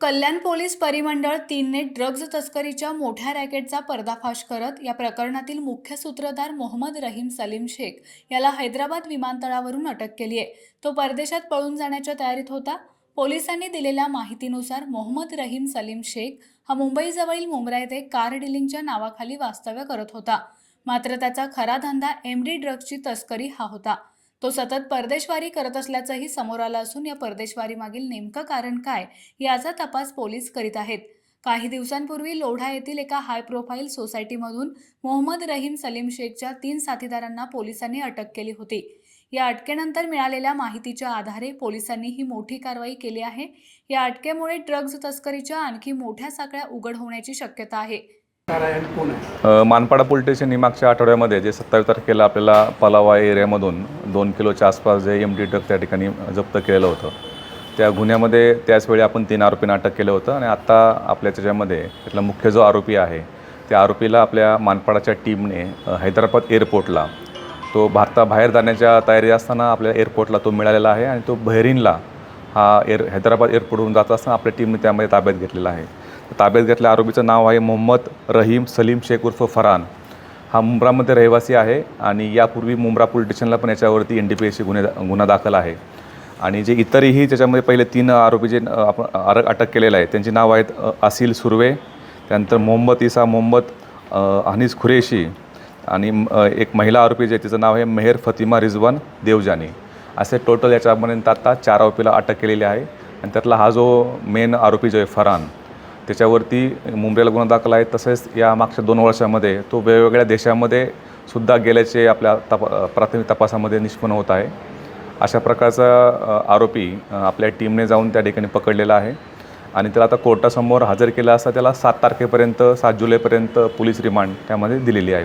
कल्याण police परिमंडळ तीनने drugs तस्करीच्या मोठ्या रॅकेटचा पर्दाफाश करत या प्रकरणातील मुख्य सूत्रधार मोहम्मद रहीम सलीम शेख याला हैदराबाद विमानतळावरून अटक केली आहे. तो परदेशात पळून जाण्याच्या तयारीत होता. पोलिसांनी दिलेल्या माहितीनुसार मोहम्मद रहीम सलीम शेख हा मुंबईजवळील मुंब्रा येथे कार डिलिंगच्या नावाखाली वास्तव्य करत होता. मात्र त्याचा खरा धंदा एम डी ड्रग्जची तस्करी हा होता. तो सतत परदेशवारी करत असल्याचंही समोर आलं असून या परदेशवारीमागील नेमकं कारण काय याचा तपास पोलीस करीत आहेत. काही दिवसांपूर्वी लोढा येथील एका हाय प्रोफाईल सोसायटीमधून मोहम्मद रहीम सलीम शेखच्या तीन साथीदारांना पोलिसांनी अटक केली होती. या अटकेनंतर मिळालेल्या माहितीच्या आधारे पोलिसांनी ही मोठी कारवाई केली आहे. या अटकेमुळे ड्रग्ज तस्करीच्या आणखी मोठ्या साखळ्या उघड होण्याची शक्यता आहे. मानपाडा पोलीस स्टेशन मागच्या आठवड्यामध्ये जे सत्तावीस तारखेला आपल्याला पलावा एरियामधून दोन किलोच्या आसपास जे एम डी ड्रग त्या ठिकाणी जप्त केलेलं होतं. त्या गुन्ह्यामध्ये त्याचवेळी आपण तीन आरोपींना अटक केलं होतं आणि आत्ता आपल्या त्याच्यामध्ये त्यातला मुख्य जो आरोपी आहे त्या आरोपीला आपल्या मानपाडाच्या टीमने हैदराबाद एअरपोर्टला तो भारताबाहेर जाण्याच्या तयारी असताना आपल्या एअरपोर्टला तो मिळालेला आहे आणि तो बहरीनला हा एअर हैदराबाद एअरपोर्टहून जात असताना आपल्या टीमने त्यामध्ये ताब्यात घेतलेला आहे. ताब्यात घेतलेल्या आरोपीचं नाव आहे मोहम्मद रहीम सलीम शेख उर्फ फरहान. हा मुंब्रामध्ये रहिवासी आहे आणि यापूर्वी मुंब्रा पोलीस स्टेशनला पण याच्यावरती एन डी पी एसची गुन्हे गुन्हा दाखल आहे. आणि जे इतरही त्याच्यामध्ये पहिले तीन आरोपी जे आपण अर अटक केलेलं आहे त्यांची नाव आहेत असिल सुर्वे त्यानंतर मोहम्मद इसा मोहम्मद अ, हनीस खुरेशी आणि एक महिला आरोपी जे तिचं नाव आहे मेहर फतिमा रिजवान देवजानी. असे टोटल याच्यापर्यंत आता चार आरोपीला अटक केलेली आहे. आणि त्यातला हा जो मेन आरोपी जो आहे फरहान त्याच्यावरती मुंबईला गुन्हा दाखल आहे. तसेच या मागच्या दोन वर्षामध्ये तो वेगवेगळ्या देशामध्ये सुद्धा गेल्याचे आपल्या तप प्राथमिक तपासामध्ये निष्पन्न होत आहे. अशा प्रकारचा आरोपी आपल्या टीमने जाऊन त्या ठिकाणी पकडलेला आहे. आणि त्याला आता कोर्टासमोर हजर केला असता त्याला सात तारखेपर्यंत सात जुलैपर्यंत पोलीस रिमांड त्यामध्ये दिलेली आहे.